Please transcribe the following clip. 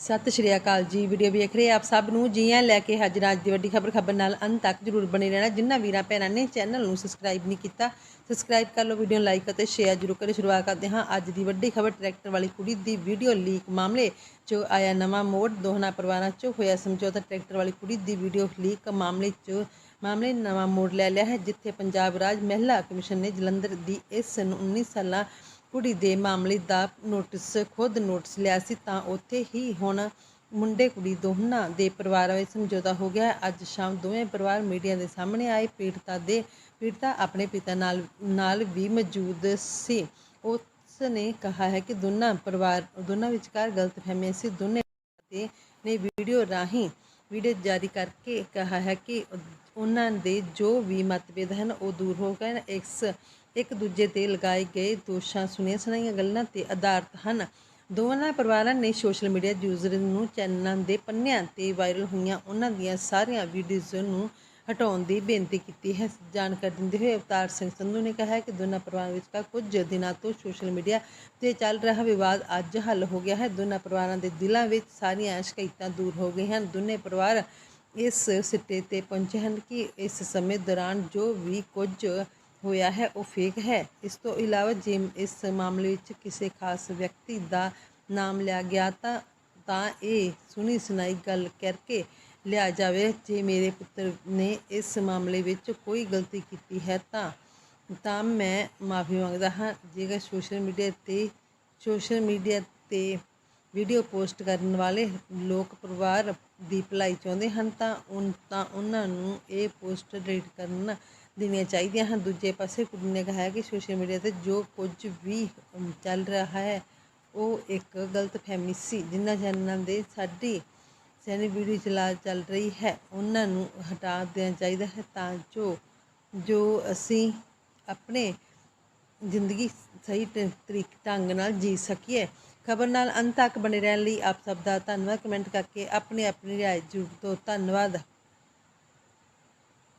ਸਤਿ ਸ਼੍ਰੀ ਅਕਾਲ ਜੀ। ਵੀਡੀਓ ਵੇਖ ਰਹੇ ਆਪ ਸਭ ਨੂੰ। ਜੀਆਂ ਲੈ ਕੇ ਹਾਜ਼ਰ ਅੱਜ ਦੀ ਵੱਡੀ ਖਬਰ। ਖਬਰ ਨਾਲ ਅੰਤ ਤੱਕ ਜਰੂਰ ਬਣੇ ਰਹਿਣਾ। ਜਿਨ੍ਹਾਂ ਵੀਰਾਂ ਭੈਣਾਂ ਨੇ ਚੈਨਲ ਨੂੰ ਸਬਸਕ੍ਰਾਈਬ ਨਹੀਂ ਕੀਤਾ, ਸਬਸਕ੍ਰਾਈਬ ਕਰ ਲਓ, ਵੀਡੀਓ ਨੂੰ ਲਾਈਕ ਅਤੇ ਸ਼ੇਅਰ ਜਰੂਰ ਕਰੇ ਸ਼ੁਰੂਆਤ ਕਰਦੇ ਹਾਂ ਅੱਜ ਦੀ ਵੱਡੀ ਖਬਰ। ਟਰੈਕਟਰ ਵਾਲੀ ਕੁੜੀ ਦੀ ਵੀਡੀਓ ਲੀਕ ਮਾਮਲੇ 'ਚ ਆਇਆ ਨਵਾਂ ਮੋੜ। ਦੋਹਨਾ ਪਰਿਵਾਰਾਂ 'ਚ ਹੋਇਆ ਸਮਝੌਤਾ। ਟਰੈਕਟਰ ਵਾਲੀ ਕੁੜੀ ਦੀ ਵੀਡੀਓ ਲੀਕ ਮਾਮਲੇ 'ਚ, ਮਾਮਲੇ ਨਵਾਂ ਮੋੜ ਲੈ ਲਿਆ ਹੈ, ਜਿੱਥੇ ਪੰਜਾਬ ਰਾਜ ਮਹਿਲਾ ਕਮਿਸ਼ਨ ਨੇ ਜਲੰਧਰ ਦੀ ਇਸ ਨੂੰ 19 ਸਾਲਾਂ ਕੁੜੀ ਦੇ ਮਾਮਲੇ ਦਾ ਨੋਟਿਸ, ਖੁਦ ਨੋਟਿਸ ਲਿਆ ਸੀ ਤਾਂ ਉੱਥੇ ਹੀ ਹੁਣ ਮੁੰਡੇ ਕੁੜੀ ਦੋਹਾਂ ਦੇ ਪਰਿਵਾਰਾਂ ਵਿੱਚ ਸਮਝੌਤਾ ਹੋ ਗਿਆ। ਅੱਜ ਸ਼ਾਮ ਦੋਵੇਂ ਪਰਿਵਾਰ ਮੀਡੀਆ ਦੇ ਸਾਹਮਣੇ ਆਏ। ਪੀੜਤਾ ਦੇ, ਪੀੜਤਾ ਆਪਣੇ ਪਿਤਾ ਨਾਲ ਨਾਲ ਵੀ ਮੌਜੂਦ ਸੀ। ਉਸ ਨੇ ਕਿਹਾ ਹੈ ਕਿ ਦੋਨਾਂ ਪਰਿਵਾਰ, ਦੋਨਾਂ ਵਿਚਕਾਰ ਗਲਤਫਹਿਮੀਆਂ ਸੀ। ਦੋਨੇ ਤੇ ਨੇ ਵੀਡੀਓ ਰਾਹੀਂ ਵੀਡੀਓ ਜਾਰੀ ਕਰਕੇ ਕਿਹਾ ਹੈ ਕਿ ਉਹਨਾਂ ਦੇ ਜੋ ਵੀ ਮਤਭੇਦ ਹਨ ਉਹ ਦੂਰ ਹੋ ਗਏ ਹਨ। ਇਸ ਇੱਕ ਦੂਜੇ ਤੇ ਲਗਾਏ ਗਏ ਦੋਸ਼ਾਂ ਸੁਣੀਆਂ ਸੁਣਾਈਆਂ ਗੱਲਾਂ ਤੇ ਆਧਾਰਿਤ ਹਨ ਦੋਵਾਂ ਪਰਿਵਾਰਾਂ ਨੇ ਸੋਸ਼ਲ ਮੀਡੀਆ ਯੂਜ਼ਰ ਨੂੰ ਚੈਨਲਾਂ ਦੇ ਪੰਨਿਆਂ ਤੇ ਵਾਇਰਲ ਹੋਈਆਂ ਉਹਨਾਂ ਦੀਆਂ ਸਾਰੀਆਂ ਵੀਡੀਓਜ਼ ਨੂੰ ਹਟਾਉਣ ਦੀ ਬੇਨਤੀ ਕੀਤੀ ਹੈ। ਜਾਣਕਾਰੀ ਦਿੰਦੇ ਹੋਏ ਅਵਤਾਰ ਸਿੰਘ ਸੰਧੂ ਨੇ ਕਿਹਾ ਕਿ ਦੋਨਾਂ ਪਰਿਵਾਰਾਂ ਵਿਚਕਾਰ ਕੁਝ ਦਿਨਾਂ ਤੋਂ ਸੋਸ਼ਲ ਮੀਡੀਆ ਤੇ ਚੱਲ ਰਿਹਾ ਵਿਵਾਦ ਅੱਜ ਹੱਲ ਹੋ ਗਿਆ ਹੈ। ਦੋਨਾਂ ਪਰਿਵਾਰਾਂ ਦੇ ਦਿਲਾਂ ਵਿੱਚ ਸਾਰੀਆਂ ਸ਼ਿਕਾਇਤਾਂ ਦੂਰ ਹੋ ਗਈਆਂ ਹਨ। ਦੋਨੇ ਪਰਿਵਾਰ ਇਸ ਸਿੱਟੇ ਤੇ ਪਹੁੰਚੇ ਹਨ ਕਿ ਇਸ ਸਮੇਂ ਦੌਰਾਨ ਜੋ ਵੀ ਕੁਝ ਹੋਇਆ ਹੈ ਉਹ ਫੇਕ ਹੈ। ਇਸ ਤੋਂ ਇਲਾਵਾ ਜੇ ਇਸ ਮਾਮਲੇ ਵਿੱਚ ਕਿਸੇ ਖਾਸ ਵਿਅਕਤੀ ਦਾ ਨਾਮ ਲਿਆ ਗਿਆ ਤਾਂ ਤਾਂ ਇਹ ਸੁਣੀ ਸੁਣਾਈ ਗੱਲ ਕਰਕੇ ਲਿਆ ਜਾਵੇ ਜੇ ਮੇਰੇ ਪੁੱਤਰ ਨੇ ਇਸ ਮਾਮਲੇ ਵਿੱਚ ਕੋਈ ਗਲਤੀ ਕੀਤੀ ਹੈ ਤਾਂ ਤਾਂ ਮੈਂ ਮਾਫੀ ਮੰਗਦਾ ਹਾਂ। ਜੇਕਰ ਸੋਸ਼ਲ ਮੀਡੀਆ ਤੇ, ਸੋਸ਼ਲ ਮੀਡੀਆ ਤੇ ਵੀਡੀਓ ਪੋਸਟ ਕਰਨ ਵਾਲੇ ਲੋਕ ਪਰਿਵਾਰ ਦੀ ਭਲਾਈ ਚਾਹੁੰਦੇ ਹਨ ਤਾਂ ਉਨ, ਤਾਂ ਉਹਨਾਂ ਨੂੰ ਇਹ ਪੋਸਟ ਡਿਲੀਟ ਕਰਨ ਦੇਣੀਆਂ ਚਾਹੀਦੀਆਂ ਹਨ। ਦੂਜੇ ਪਾਸੇ ਕੁੜੀ ਨੇ ਕਿਹਾ ਕਿ ਸੋਸ਼ਲ ਮੀਡੀਆ ਤੇ ਜੋ ਕੁਝ ਵੀ ਚੱਲ ਰਿਹਾ ਹੈ, ਉਹ ਇੱਕ ਗਲਤ ਫਹਿਮੀ ਸੀ। ਜਿਨ੍ਹਾਂ ਚੈਨਲਾਂ ਦੇ ਸਾਡੀ ਸੈਨੀ ਵੀਡੀਓ ਚਲਾ ਚੱਲ ਰਹੀ ਹੈ, ਉਹਨਾਂ ਨੂੰ ਹਟਾ ਦੇਣਾ ਚਾਹੀਦਾ ਹੈ ਤਾਂ ਜੋ ਜੋ ਅਸੀਂ ਆਪਣੇ ਜ਼ਿੰਦਗੀ ਸਹੀ ਤਰੀਕ, ਢੰਗ ਨਾਲ ਜੀ ਸਕੀਏ। ਖਬਰ ਨਾਲ ਅੰਤ ਤੱਕ ਬਣੇ ਰਹਿਣ ਲਈ ਆਪ ਸਭ ਦਾ ਧੰਨਵਾਦ। ਕਮੈਂਟ ਕਰਕੇ ਆਪਣੀ ਆਪਣੀ ਰਾਏ ਜ਼ਰੂਰ ਦਿਓ। ਧੰਨਵਾਦ।